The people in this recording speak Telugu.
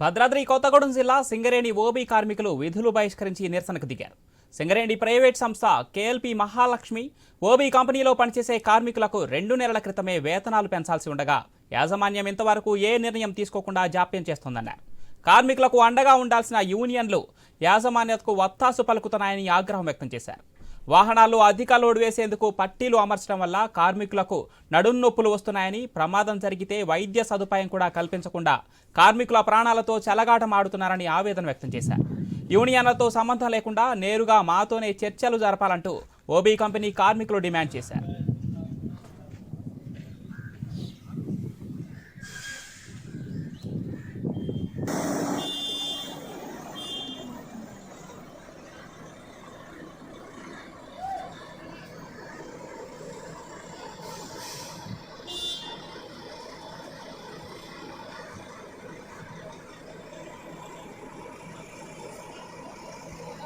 భద్రాద్రి కొత్తగూడెం జిల్లా సింగరేణి ఓబీ కార్మికులు విధులు బహిష్కరించి నిరసనకు దిగారు. సింగరేణి ప్రైవేట్ సంస్థ కేఎల్పి మహాలక్ష్మి ఓబీ కంపెనీలో పనిచేసే కార్మికులకు రెండు నెలల క్రితమే వేతనాలు పెంచాల్సి ఉండగా యాజమాన్యం ఇంతవరకు ఏ నిర్ణయం తీసుకోకుండా జాప్యం చేస్తోందన్నారు. కార్మికులకు అండగా ఉండాల్సిన యూనియన్లు యాజమాన్యతకు వత్తాసు పలుకుతున్నాయని ఆగ్రహం వ్యక్తం చేశారు. వాహనాల్లో అధిక లోడ్ వేసేందుకు పట్టీలు అమర్చడం వల్ల కార్మికులకు నడుం నొప్పులు వస్తున్నాయని ప్రమాదం జరిగితే వైద్య సదుపాయం కూడా కల్పించకుండా కార్మికుల ప్రాణాలతో చెలగాటం ఆడుతున్నారని ఆవేదన వ్యక్తం చేశారు. యూనియన్లతో సంబంధం లేకుండా నేరుగా మాతోనే చర్చలు జరపాలంటూ ఓబీ కంపెనీ కార్మికులు డిమాండ్ చేశారు.